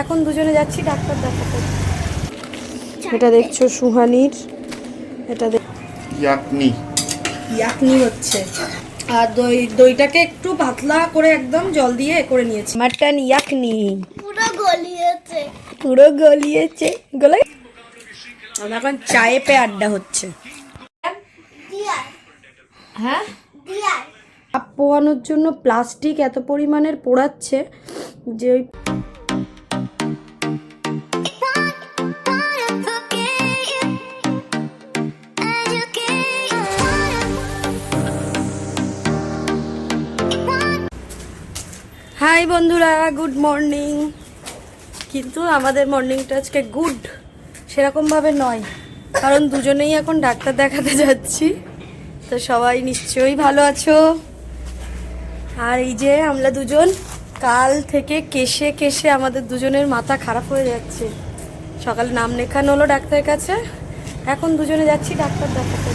এখন দুজনে যাচ্ছি ডাক্তার দেখাতে। এটা দেখছ সুহানির এটা দেখ ইয়াকনি। ইয়াকনি হচ্ছে। আর দই দইটাকে একটু পাতলা করে একদম জল দিয়ে এ করে নিয়েছি। মাটন ইয়াকনি। পুরো গলিয়েছে। পুরো গলিয়েছে। গলে আমরা এখন চায়ে পে আড্ডা হচ্ছে। হ্যাঁ? পোয়ানোর জন্য প্লাস্টিক এত পরিমাণের পোড়াচ্ছে যে হাই বন্ধুরা গুড মর্নিং কিন্তু আমাদের মর্নিংটা আজকে গুড সেরকমভাবে নয়। কারণ দুজনেই এখন ডাক্তার দেখাতে যাচ্ছি। তো সবাই নিশ্চয়ই ভালো আছো? আর এই যে আমরা দুজন, কাল থেকে কেশে কেশে আমাদের দুজনের মাথা খারাপ হয়ে যাচ্ছে। সকালে নাম লেখানো হলো ডাক্তারের কাছে। এখন দুজনে যাচ্ছি ডাক্তার দেখাতে।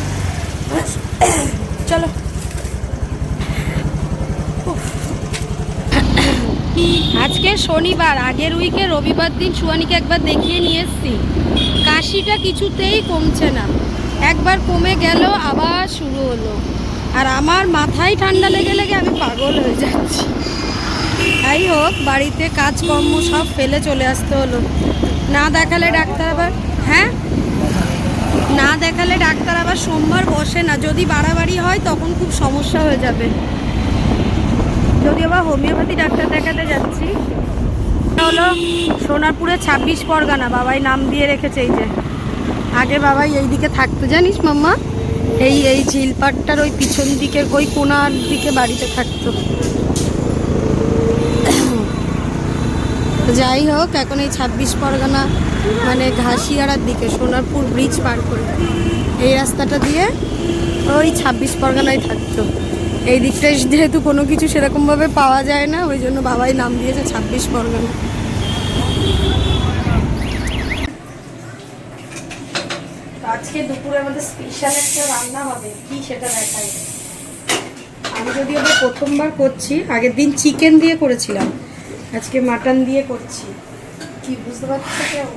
চলো। আজকে শনিবার, আগের উইকে রবিবার দিন সুয়ানিকে একবার দেখিয়ে নিয়ে এসছি। কাশিটা কিছুতেই কমছে না। একবার কমে গেল, আবার শুরু হলো। আর আমার মাথায় ঠান্ডা লেগে লেগে আমি পাগল হয়ে যাচ্ছি। যাই হোক, বাড়িতে কাজকর্ম সব ফেলে চলে আসতে হলো। না দেখালে ডাক্তার আবার হ্যাঁ? না দেখালে ডাক্তার আবার সোমবার বসে না। যদি বাড়াবাড়ি হয়, তখন খুব সমস্যা হয়ে যাবে। যদি আবার হোমিওপ্যাথি ডাক্তার দেখাতে যাচ্ছি। হলো সোনারপুরে ছাব্বিশ পরগনা, বাবাই নাম দিয়ে রেখেছে এই যে। আগে বাবাই এই দিকে থাকতো, জানিস মাম্মা? এই এই ঝিলপাটটার ওই পিছন দিকের ওই কোনার দিকে বাড়িতে থাকতো। যাই হোক, এখন এই ছাব্বিশ পরগনা মানে ঘাসিয়ারার দিকে, সোনারপুর ব্রিজ পার করে। এই রাস্তাটা দিয়ে ওই ছাব্বিশ পরগনায় থাকতো। এই দিকটা যেহেতু কোনো কিছু সেরকমভাবে পাওয়া যায় না ওই জন্য বাবাই নাম দিয়েছে ছাব্বিশ পরগনা আজকে দুপুরে আমাদের স্পেশাল একটা রান্না হবে কি সেটা দেখাই? আমি যদি ওদের প্রথমবার করছি আগের দিন চিকেন দিয়ে করেছিলাম আজকে মাটন দিয়ে করছি। কি বুঝতে পারছ কেউ?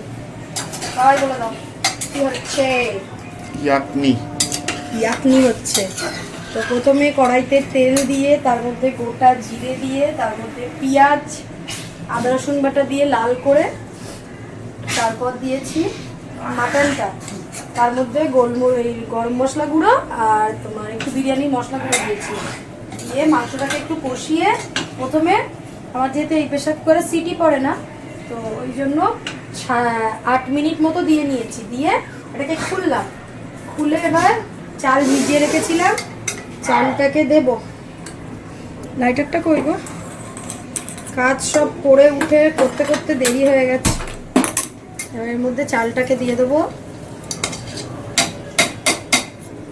সবাই বলে দাও কি হচ্ছে? ইয়াকনি। ইয়াকনি হচ্ছে। তো প্রথমে কড়াইতে তেল দিয়ে, তার মধ্যে গোটা জিরে দিয়ে, তার মধ্যে পেঁয়াজ, আদা, রসুন বাটা দিয়ে লাল করে তারপর দিয়েছি মাটনটা। তার মধ্যে গোলম এই গরম মশলা গুঁড়ো আর তোমার একটু বিরিয়ানি মশলা গুঁড়ো দিয়েছি। দিয়ে মাংসটাকে একটু কষিয়ে প্রথমে আমার যেহেতু এই প্রেশার করে সিটি পড়ে না, তো ওই জন্য আট মিনিট মতো দিয়ে নিয়েছি। দিয়ে এটাকে খুললাম। খুলে এবার চাল ভিজিয়ে রেখেছিলাম। চালটাকে দেব। লাইটারটা গো? কাজ সব করে উঠে করতে করতে দেরি হয়ে গেছে। এর মধ্যে চালটাকে দিয়ে দেবো।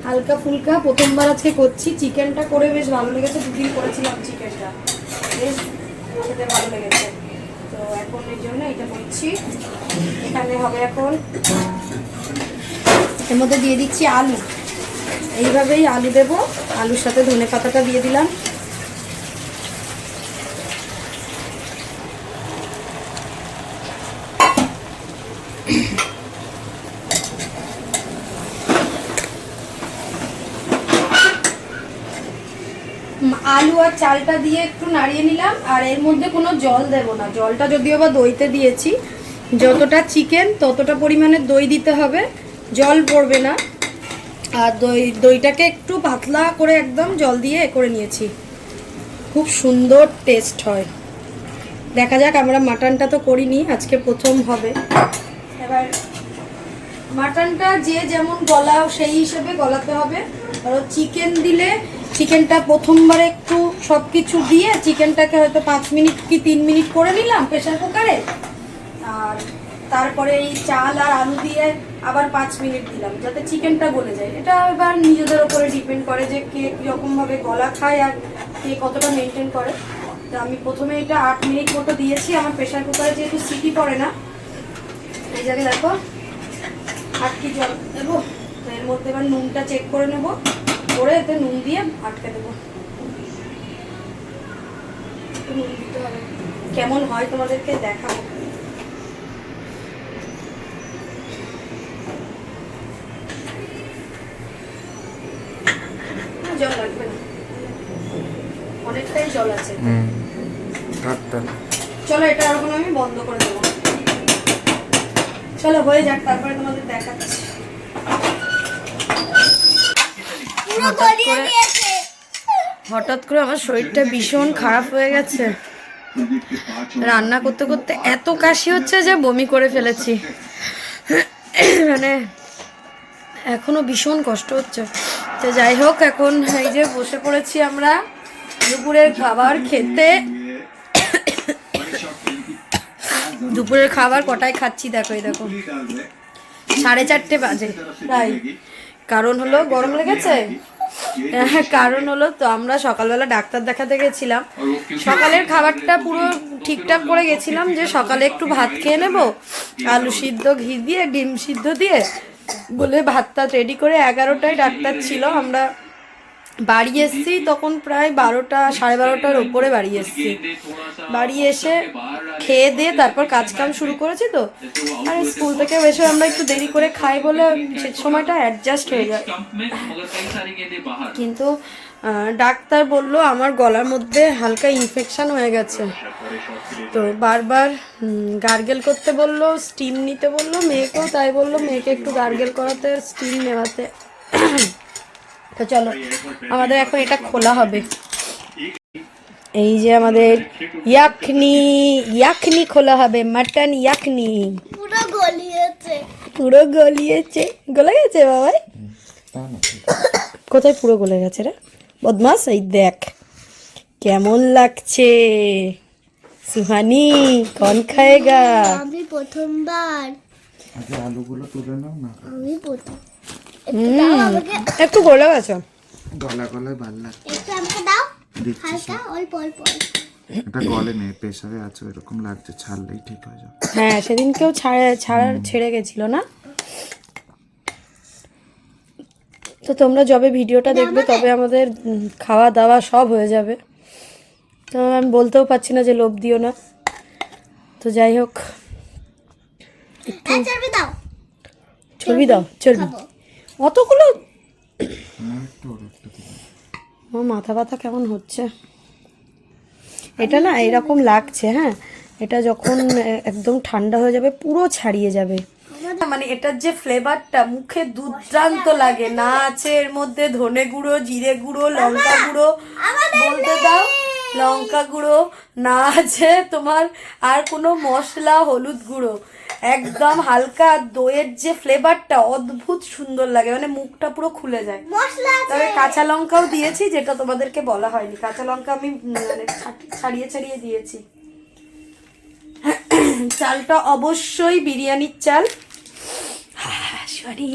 হালকা ফুলকা, প্রথমবার আজকে করছি। চিকেনটা করে বেশ ভালো লেগেছে, দুদিন করেছিলাম চিকেনটা। বেশ খেতে ভালো লেগেছে। তো এখন এই জন্য এটা করছি। এখানে হবে এখন এর মধ্যে দিয়ে দিচ্ছি আলু। এইভাবেই আলু দেবো। আলুর সাথে ধনে পাতাটা দিয়ে দিলাম। আলু আর চালটা দিয়ে একটু নাড়িয়ে নিলাম, আর এর মধ্যে কোনো জল দেব না। জলটা যদিও বা দইতে দিয়েছি, যতটা চিকেন ততটা পরিমাণে দই দিতে হবে। জল পড়বে না। আর দই, দইটাকে একটু পাতলা করে একদম জল দিয়ে করে নিয়েছি। খুব সুন্দর টেস্ট হয়। দেখা যাক, আমরা মাটনটা তো করিনি, আজকে প্রথম হবে। এবার মাটনটা যে যেমন গলাও সেই হিসেবে গলাতে হবে। ধরো চিকেন দিলে চিকেনটা প্রথমবার একটু সব কিছু দিয়ে চিকেনটাকে হয়তো পাঁচ মিনিট কি তিন মিনিট করে নিলাম প্রেশার কুকারে আর তারপরে এই চাল আর আলু দিয়ে আবার পাঁচ মিনিট দিলাম, যাতে চিকেনটা গলে যায়। এটা এবার নিজেদের ওপরে ডিপেন্ড করে যে কে কীরকমভাবে গলা খায় আর কে কতটা মেনটেন করে। তো আমি প্রথমে এটা আট মিনিট মতো দিয়েছি, আমার প্রেশার কুকারে যেহেতু সিটি পড়ে না, এই জায়গায় দেখো আটকে জল দেবো। তো এর মধ্যে এবার নুনটা চেক করে নেব, করে এতে নুন দিয়ে আটকে দেবো। নুন কেমন হয় তোমাদেরকে দেখাবো। জল লাগবে না। অনেকটাই জল আছে। হুম। থাক তাহলে। চলো এটা এখন আমি বন্ধ করে দেবো। চলো হয়ে যাক তারপরে তোমাদের দেখাচ্ছি। পুরো গলিয়ে দিয়েছে। হঠাৎ করে আমার শরীরটা ভীষণ খারাপ হয়ে গেছে। রান্না করতে করতে এত কাশি হচ্ছে যে বমি করে ফেলেছি। মানে এখনও ভীষণ কষ্ট হচ্ছে। তো যাই হোক এখন এই যে বসে পড়েছি আমরা দুপুরের খাবার খেতে। দুপুরের খাবার কটায় খাচ্ছি দেখো এই দেখো। সাড়ে চারটে বাজে তাই কারণ হলো গরম লেগেছে? হ্যাঁ, কারণ হলো তো আমরা সকালবেলা ডাক্তার দেখাতে গেছিলাম। সকালের খাবারটা পুরো ঠিকঠাক করে গেছিলাম যে সকালে একটু ভাত খেয়ে নেব আলু সিদ্ধ ঘি দিয়ে ডিম সিদ্ধ দিয়ে বলে ভাতটা রেডি করে এগারোটায় ডাক্তার ছিল। আমরা বাড়ি এসছি, তখন প্রায় বারোটা, সাড়ে বারোটার ওপরে বাড়ি এসছি। বাড়ি এসে খেয়ে দিয়ে তারপর কাজ কাম শুরু করেছি তো। আর স্কুল থেকে এসে আমরা একটু দেরি করে খাই বলে সে সময়টা অ্যাডজাস্ট হয়ে যায়। কিন্তু ডাক্তার বলল আমার গলার মধ্যে হালকা ইনফেকশান হয়ে গেছে। তো বারবার গার্গেল করতে বলল স্টিম নিতে বলল মেয়েকেও তাই বলল মেয়েকে একটু গার্গেল করাতে স্টিম নেওয়াতে। তো চলো আমাদের এখন এটা খোলা হবে। এই যে আমাদের ইয়াকনি ইয়াকনি খোলা হবে মাটন ইয়াকনি। পুরো গলিয়েছে। পুরো গলিয়েছে। গলে গেছে বাবাই? কোথায় পুরো গলে গেছে রে? বদমাস এই দেখ কেমন লাগছে? সুহানি কন খায়েগা? আমি প্রথমবার। আগে আলুগুলো তুলে নাও না। আমি প্রথম একটু গলে গেছে। গলা গলায় ভালো লাগে। একটু আমাকে দাও। হালকা অল্প অল্প অল্প। এটা গলে নেই প্রেশারে আছে এরকম লাগছে ছাড়লেই ঠিক হয়ে যাবে। হ্যাঁ সেদিন কেউ ছাড়ে ছাড়ার ছেড়ে গেছিল না? তো তোমরা যবে ভিডিওটা দেখবে তবে আমাদের খাওয়া দাওয়া সব হয়ে যাবে। তো আমি বলতেও পারছি না যে লোভ দিও না। তো যাই হোক। হ্যাঁ চর্বি দাও। চর্বি অতগুলো একটু একটু। আমার মাথা ব্যথা কেমন হচ্ছে? এটা না এরকম লাগছে হ্যাঁ। এটা যখন একদম ঠান্ডা হয়ে যাবে পুরো ছাড়িয়ে যাবে। মানে এটার যে ফ্লেভারটা মুখে দুর্দান্ত লাগে। না আছে এর মধ্যে ধনে গুঁড়ো জিরে গুঁড়ো লঙ্কা গুঁড়ো। বলতে দাও লঙ্কা গুঁড়ো না আছে তোমার আর কোনো মশলা হলুদ গুঁড়ো। একদম হালকা দইয়ের যে ফ্লেভারটা অদ্ভুত সুন্দর লাগে মানে মুখটা পুরো খুলে যায়। তবে কাঁচা লঙ্কাও দিয়েছি যেটা তোমাদেরকে বলা হয়নি। কাঁচা লঙ্কা আমি মানে ছাড়িয়ে ছাড়িয়ে দিয়েছি। চালটা অবশ্যই বিরিয়ানির চাল। সরি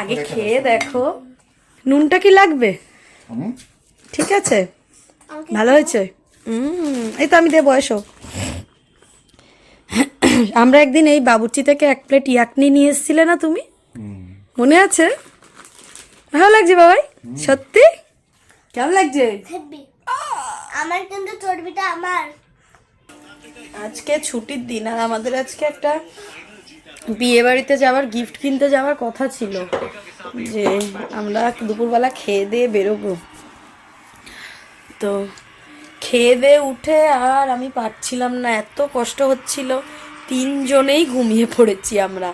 আগে খেয়ে দেখো। নুনটা কি লাগবে? ঠিক আছে। ভালো হয়েছে? এই তো আমি দেবো এসো। আমরা একদিন এই বাবুর্চি থেকে এক প্লেট ইয়াকনি নিয়ে এসেছিলে না তুমি? মনে আছে? ভালো লাগছে বাবাই? সত্যি? কেমন লাগছে? আমার কিন্তু চর্বিটা আমার। আজকে ছুটির দিন আর আমাদের আজকে একটা বিয়ে বাড়িতে যাওয়ার গিফট কিনতে যাওয়ার কথা ছিল যে আমরা দুপুরবেলা খেয়ে দিয়ে বেরোবো। তো খেয়ে দিয়ে উঠে আর আমি পারছিলাম না, এত কষ্ট হচ্ছিল। তিনজনেই ঘুমিয়ে পড়েছি আমরা।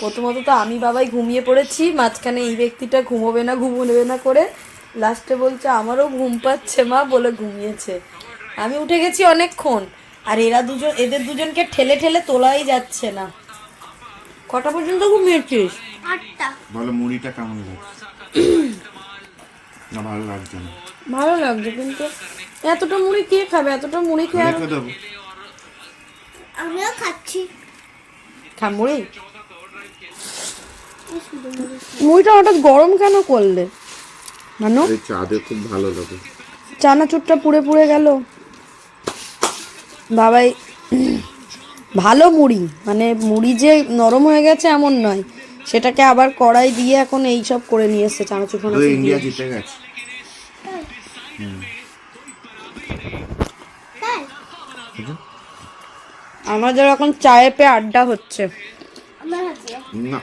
প্রথমত তো আমি বাবাই ঘুমিয়ে পড়েছি, মাঝখানে এই ব্যক্তিটা ঘুমোবে না ঘুমোবে না করে লাস্টে বলছে, আমারও ঘুম পাচ্ছে মা বলে ঘুমিয়েছে। আমি উঠে গেছি অনেকক্ষণ। আর এরা দুজন, এদের দুজনকে ঠেলে ঠেলে তোলাই যাচ্ছে না। কটা পর্যন্ত ঘুমিয়েছিস? আটটা। বলো মুড়িটা কেমন লাগছে? না ভালো লাগছে না। ভালো লাগছে কিন্তু এতটা মুড়ি কে খাবে? এতটা মুড়ি খেয়ে আর রেখে দেবো। আমিও খাচ্ছি। খা মুড়ি। মুড়িটা হঠাৎ গরম কেন করলে? মানো এই চা খুব ভালো লাগে। চানাচুরটা পুড়ে পুড়ে গেল। বাবাই ভালো মুড়ি মানে মুড়ি যে নরম হয়ে গেছে এমন নয়। সেটাকে আবার কড়াই দিয়ে এখন এই সব করে নিয়ে এসেছে চানাচুর ফানাচুর ইন্ডিয়া জিতে গেছে। আমাদের এখন চায়ে পে আড্ডা হচ্ছে। না।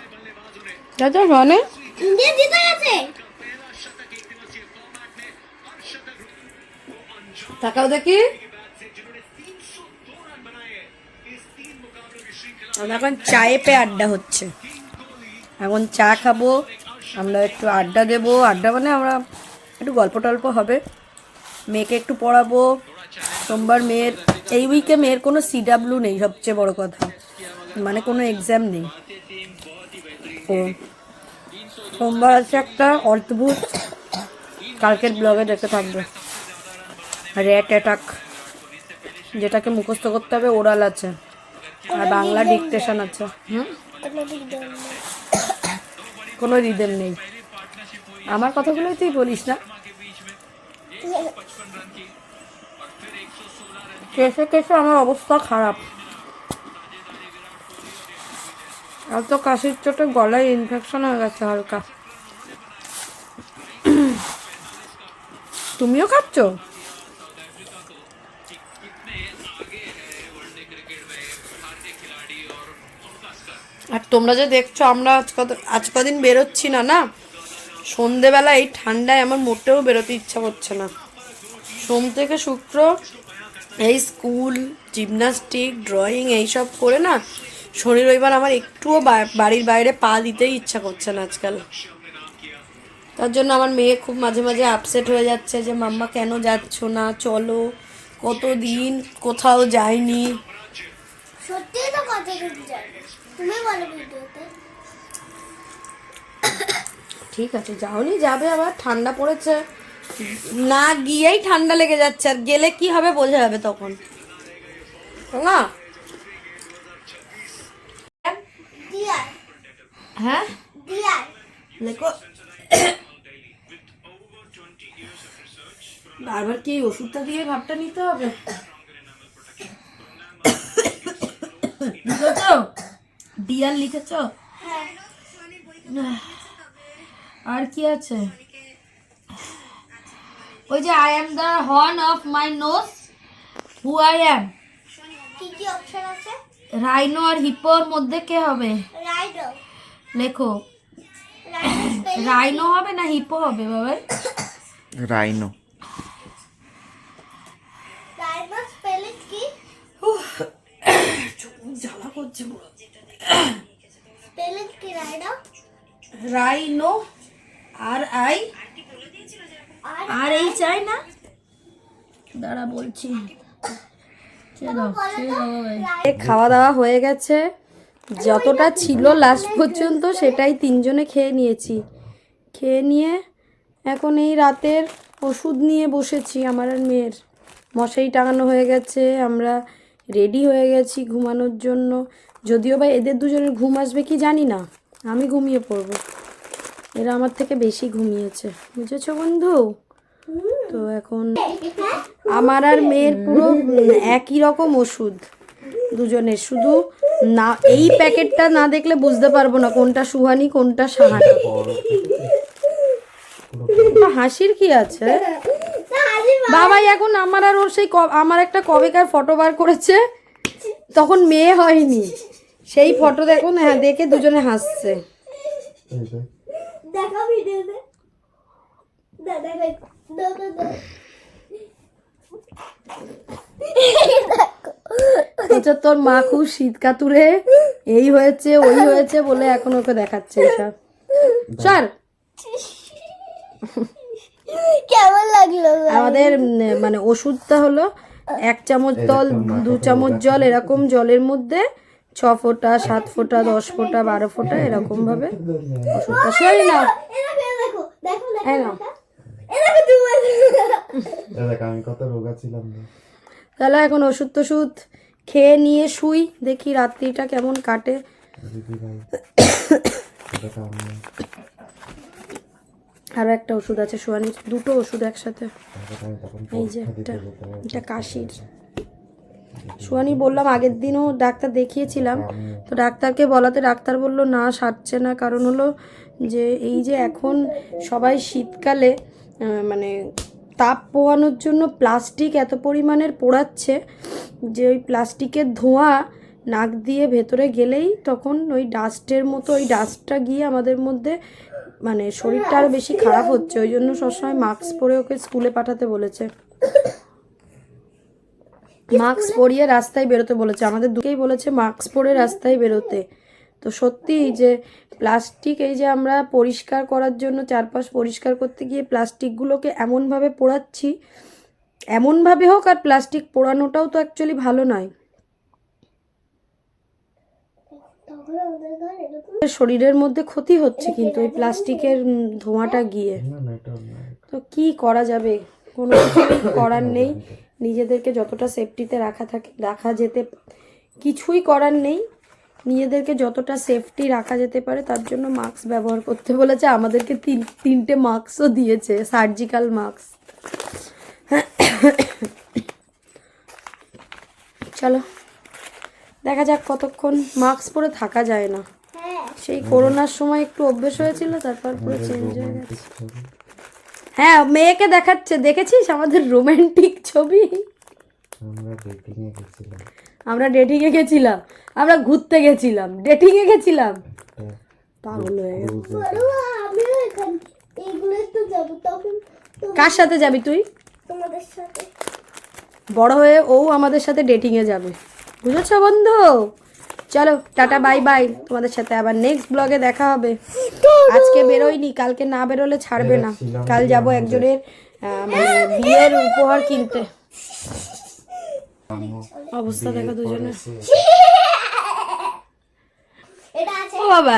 দাদা মানে? ইন্ডিয়া জিতে গেছে? তাকাও দেখি। আমরা এখন চায়ে পে আড্ডা হচ্ছে। এখন চা খাব, আমরা একটু আড্ডা দেবো। আড্ডা মানে আমরা একটু গল্প টল্প হবে। মেয়েকে একটু পড়াবো। সোমবার মেয়ের, এই উইকে মেয়ের কোনো সিডাব্লিউ নেই সবচেয়ে বড় কথা। মানে কোনো এক্সাম নেই। ও সোমবার আছে একটা অর্থভূত কালকের ব্লগে দেখতে থাকবে। র্যাট অ্যাটাক যেটাকে মুখস্থ করতে হবে ওরাল আছে। আর বাংলা ডিকটেশন আছে। কোনো রিদেম নেই। আমার কথাগুলোই তুই বলিস না। কেসে কেসে আমার অবস্থা খারাপ। আর তো কাশির চোটে গলায় ইনফেকশন হয়ে গেছে হালকা। তুমিও খাচ্ছ? তোমরা যে দেখছ, আমরা আজ কত আজ কদিন বেরোচ্ছি না না? সন্ধেবেলা এই ঠান্ডায় আমার মোটেও বেরোতে ইচ্ছা করছে না। সোম থেকে শুক্র এই স্কুল, জিমনাস্টিক, ড্রয়িং এইসব করে না শনি রবিবার আমার একটুও বাড়ির বাইরে পা দিতেই ইচ্ছা করছে না আজকাল। তার জন্য আমার মেয়ে খুব মাঝে মাঝে আপসেট হয়ে যাচ্ছে যে, মাম্মা, কেন যাচ্ছ না? চলো, কতদিন কোথাও যায়নি সত্যি তো যাবে তুমি বলো ভিডিওতে। ঠিক আছে যাওনি যাবে আবার ঠান্ডা পড়েছে। না গিয়েই ঠান্ডা লেগে যাচ্ছে আর গেলে কি হবে বোঝা যাবে তখন। না। হ্যাঁ? দেখো বারবার কি ওষুধটা দিয়ে ভাবটা নিতে হবে? ডিয়ার লিখেছ? হ্যাঁ। আর কি আছে? ওই যে I am the horn of my nose who I am কি কি অপশন আছে? রাইনো আর হিপোর মধ্যে কে হবে? রাইডো লেখো। রাইনো হবে না হিপো হবে বাবা রাইনো রাইডো স্পেলিং কি? জ্বালা করছে পুরো। কি রাইডো রাইনো আর আই আর এই চাই না? দাঁড়া বলছি। খাওয়া দাওয়া হয়ে গেছে। যতটা ছিল লাস্ট পর্যন্ত সেটাই তিনজনে খেয়ে নিয়েছি। খেয়ে নিয়ে এখন এই রাতের ওষুধ নিয়ে বসেছি আমার আর মেয়ের। মশারি টাঙানো হয়ে গেছে আমরা রেডি হয়ে গেছি ঘুমানোর জন্য। যদিও বা এদের দুজনের ঘুম আসবে কি জানি না, আমি ঘুমিয়ে পড়ব। এরা আমার থেকে বেশি ঘুমিয়েছে, বুঝেছ বন্ধু? তো এখন আমার আর মেয়ের পুরো একই রকম ওষুধ দুজনের, শুধু না, এই প্যাকেটটা না দেখলে বুঝতে পারব না কোনটা সুহানি, কোনটা সাহানি। হাসির কি আছে? বাবাই, এখন আমার আর ওর সেই আমার একটা কবেকার ফটো বার করেছে, তখন মেয়ে হয়নি। সেই ফটো দেখুন হ্যাঁ দেখে দুজনে হাসছে। দেখো ভিডিওতে দাদা দাদা দাদা বলছে তোর মা খুব শীত কাতুরে এই হয়েছে ওই হয়েছে বলে এখন ওকে দেখাচ্ছে এসব। স্যার কেমন লাগল আমাদের মানে ওষুধটা হলো এক চামচ জল দু চামচ জল এরকম জলের মধ্যে ছ ফোঁটা সাত ফোঁটা দশ ফোঁটা বারো ফোঁটা এরকম ভাবে ওষুধটা সরি না না তাহলে এখন ওষুধ টষুধ খেয়ে নিয়ে শুই দেখি রাত্রিটা কেমন কাটে। আরও একটা ওষুধ আছে সোয়ানির দুটো ওষুধ একসাথে। এই যে একটা এটা কাশির। সোয়ানি বললাম, আগের দিনও ডাক্তার দেখিয়েছিলাম। তো ডাক্তারকে বলাতে ডাক্তার বলল, না, সারছে না। কারণ হলো যে, এই যে এখন সবাই শীতকালে মানে তাপ পোহানোর জন্য প্লাস্টিক এত পরিমাণের পোড়াচ্ছে যে, ওই প্লাস্টিকের ধোঁয়া নাক দিয়ে ভেতরে গেলেই তখন ওই ডাস্টের মতো, ওই ডাস্টটা গিয়ে আমাদের মধ্যে মানে শরীরটা আরও বেশি খারাপ হচ্ছে। ওই জন্য সবসময় মাস্ক পরে ওকে স্কুলে পাঠাতে বলেছে। মাস্ক পরিয়ে রাস্তায় বেরোতে বলেছে। আমাদের দুকেই বলেছে মাস্ক পরে রাস্তায় বেরোতে। তো সত্যি যে প্লাস্টিক এই যে আমরা পরিষ্কার করার জন্য চারপাশ পরিষ্কার করতে গিয়ে প্লাস্টিকগুলোকে এমনভাবে পোড়াচ্ছি এমনভাবে হোক আর প্লাস্টিক পোড়ানোটাও তো অ্যাকচুয়ালি ভালো নয়। শরীরের মধ্যে ক্ষতি হচ্ছে কিন্তু ওই প্লাস্টিকের ধোঁয়াটা গিয়ে। তো কি করা যাবে? কোনো কিছুই করার নেই। নিজেদেরকে যতটা সেফটিতে রাখা থাকে রাখা যেতে কিছুই করার নেই। নিজেদেরকে যতটা সেফটি রাখা যেতে পারে তার জন্য মাস্ক ব্যবহার করতে বলেছে। আমাদেরকে তিন তিনটে মাস্কও দিয়েছে সার্জিক্যাল মাস্ক চলো দেখা যাক কতক্ষণ মাস্ক পরে থাকা যায় না। হ্যাঁ। সেই করোনার সময় একটু অভ্যেস হয়েছিল তারপর পুরো চেঞ্জ হয়ে গেছে। হ্যাঁ মেয়েকে দেখাচ্ছে দেখেছিস আমাদের রোমান্টিক ছবি? আমরা ডেটিংয়ে গেছিলাম। আমরা ডেটিংয়ে গেছিলাম আমরা ঘুরতে গেছিলাম ডেটিংয়ে গেছিলাম। পাগল হয়ে কার সাথে যাবি তুই? তোমাদের সাথে। বড় হয়ে ও আমাদের সাথে ডেটিংয়ে যাবে। বুঝেছ বন্ধু? চলো টাটা বাই বাই তোমাদের সাথে আবার নেক্সট ব্লগে দেখা হবে। আজকে বেরোয়নি কালকে না বেরোলে ছাড়বে না। কাল যাব একজনের মানে বিয়ের উপহার কিনতে। অবস্থা দেখো দুজনে ও বাবা।